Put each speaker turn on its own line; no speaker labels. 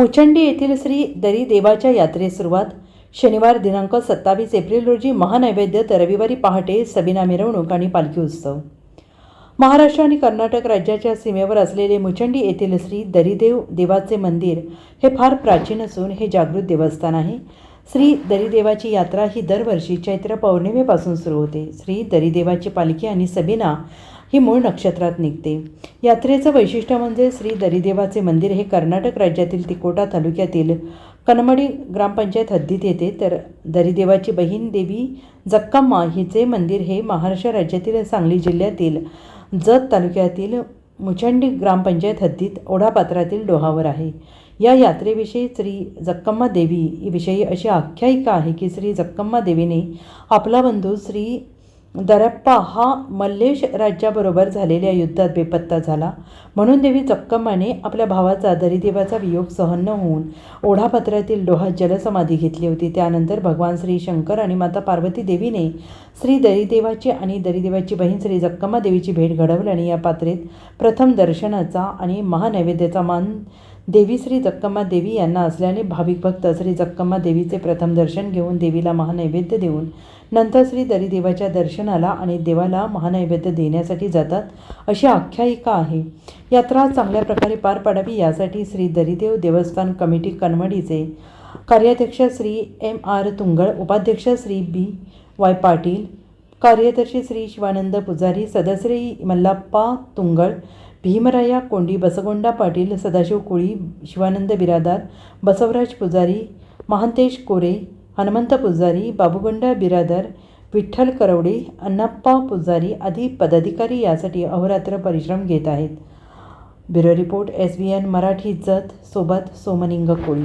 मुचंडी येथील श्री दरी देवाच्या यात्रेस सुरुवात. शनिवार दिनांक सत्तावीस एप्रिल रोजी महानैवेद्य तर रविवारी पहाटे सबिना मिरवणूक आणि पालखी उत्सव. महाराष्ट्र आणि कर्नाटक राज्याच्या सीमेवर असलेले मुचंडी येथील श्री दरिदेव देवाचे मंदिर हे फार प्राचीन असून हे जागृत देवस्थान आहे. श्री दरिदेवाची यात्रा ही दरवर्षी चैत्र पौर्णिमेपासून सुरू होते. श्री दरिदेवाची पालखी आणि सबिना ही मूळ नक्षत्रात निघते. यात्रेचं वैशिष्ट्य म्हणजे श्री दरिदेवाचे मंदिर हे कर्नाटक राज्यातील तिकोटा तालुक्यातील कनमडी ग्रामपंचायत हद्दीत येते. तर दरिदेवाची बहीण देवी जक्कम्मा हिचे मंदिर हे महाराष्ट्र राज्यातील सांगली जिल्ह्यातील जत तालुक्यातील मुचंडी ग्रामपंचायत हद्दीत ओढापात्रातील डोहावर आहे. या यात्रेविषयी श्री जक्कम्मा देवी विषयी अशी आख्यायिका आहे की श्री जक्कम्मा देवीने आपला बंधू श्री दरप्पा हा मल्लेश राज्याबरोबर झालेल्या युद्धात बेपत्ता झाला. म्हणून देवी जक्कम्माने आपल्या भावाचा दरिदेवाचा वियोग सहन न होऊन ओढापत्रातील डोहात जलसमाधी घेतली होती. त्यानंतर भगवान श्री शंकर आणि माता पार्वती देवीने श्री दरिदेवाची आणि दरिदेवाची बहीण श्री जक्कम्मा देवीची भेट घडवली आणि या पात्रेत प्रथम दर्शनाचा आणि महानैवेद्याचा मान देवी श्री जक्कम्मा देवी यांना असल्याने भाविक भक्त श्री जक्कम्मा देवीचे प्रथम दर्शन घेऊन देवीला महानैवेद्य देऊन नंतर श्री दरिदेवाच्या दर्शनाला आणि देवाला महानैवेद्य देण्यासाठी जातात अशी आख्यायिका आहे. यात्रा चांगल्या प्रकारे पार पाडावी यासाठी श्री दरिदेव देवस्थान कमिटी कनवडीचे कार्याध्यक्ष श्री एम आर तुंगळ उपाध्यक्ष श्री बी वाय पाटील कार्यदर्शी श्री शिवानंद पुजारी सदस्य मल्लाप्पा तुंगळ भीमराया कोंडी बसगोंडा पाटील सदाशिव कोळी शिवानंद बिरादार बसवराज पुजारी महांतेश कोरे हनुमंत पुजारी बाबुगोंडा बिरादर विठ्ठल करवडे अण्णाप्पा पुजारी आदी पदाधिकारी यासाठी अहोरात्र परिश्रम घेत आहेत. Bureau report S B N Marathi Jat सोबत सोमनिंग कोळी.